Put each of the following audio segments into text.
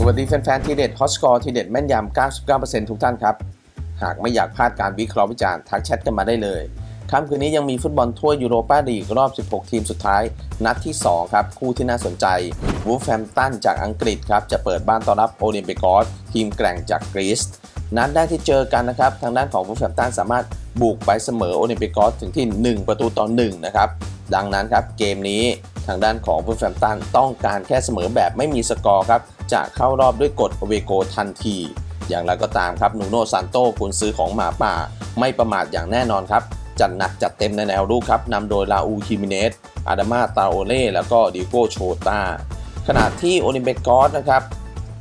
สวัสดีแฟนๆทีเด็ดฮอสกอร์ทีเด็ดแม่นยำ 99%ทุกท่านครับ หากไม่อยากพลาดการวิเคราะห์วิจารณ์ทักแชทกันมาได้เลยค่ำคืนนี้ยังมีฟุตบอลทั่วยูโรปาลีกรอบ 16 ทีมสุดท้าย นัดที่ 2 ครับ คู่ที่น่าสนใจวูฟแฮมตันจากอังกฤษครับ จะเปิดบ้านต้อนรับโอลิมปิกอสทีมแกร่งจากกรีซนัดแรกที่เจอกันนะครับ ทางด้านของวูฟแฮมตันสามารถบุกไปเสมอโอลิมปิกอสถึงที่ 1 ประตูต่อ1นะครับดังนั้นครับเกมนี้ ทางด้านของวูฟแฮมตันต้องการแค่เสมอแบบไม่มีสกอร์ครับจะเข้ารอบด้วยกฎเวโกทันที อย่างไรก็ตามครับนูโนซานโต้กุนซื้อของหมาป่า ไม่ประมาทอย่างแน่นอนครับ จัดหนักจัดเต็มในแนวรุกครับนำโดยลาอูฮิมิเนสอาดามาตาโอเล่แล้วก็ดิโกโชตาขณะที่โอลิมปิกอสนะครับ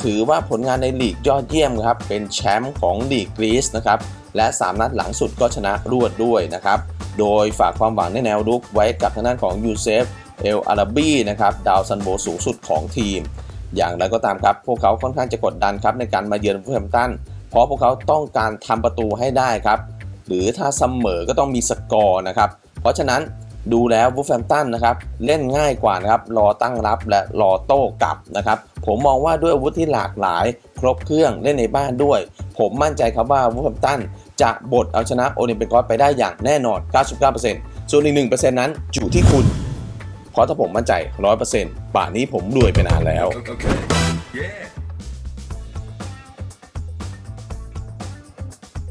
ถือว่าผลงานในลีกยอดเยี่ยมครับเป็นแชมป์ของลีกกรีซนะครับและ 3 นัดหลังสุดก็ชนะรวดด้วยนะครับ โดยฝากความหวังในแนวรุกไว้กับทางด้านของยูเซฟ เอลอาราบีนะครับดาวซันโบสูงสุดของทีม อย่างไรก็ตามครับ พวกเขาค่อนข้างจะกดดันครับในการมาเยือนวูฟแฮมตันเพราะพวกเขาต้องการทำประตูให้ได้ครับ หรือถ้าเสมอก็ต้องมีสกอร์นะครับ เพราะฉะนั้นดูแล้ววูฟแฮมตันนะครับเล่นง่ายกว่านะครับรอตั้งรับและรอโต้กลับนะครับผมมองว่าด้วยอาวุธที่หลากหลาย ครบเครื่องเล่นในบ้านด้วย ผมมั่นใจครับว่าวูฟแฮมตันจะบดเอาชนะโอลิมปิกอสไปได้อย่างแน่นอน 99%ส่วนอีก1%นั้นอยู่ที่คุณ เพราะถ้าผมมั่นใจร้อยเป่านนี้ผมรวยไปนานแล้ว Okay. Yeah.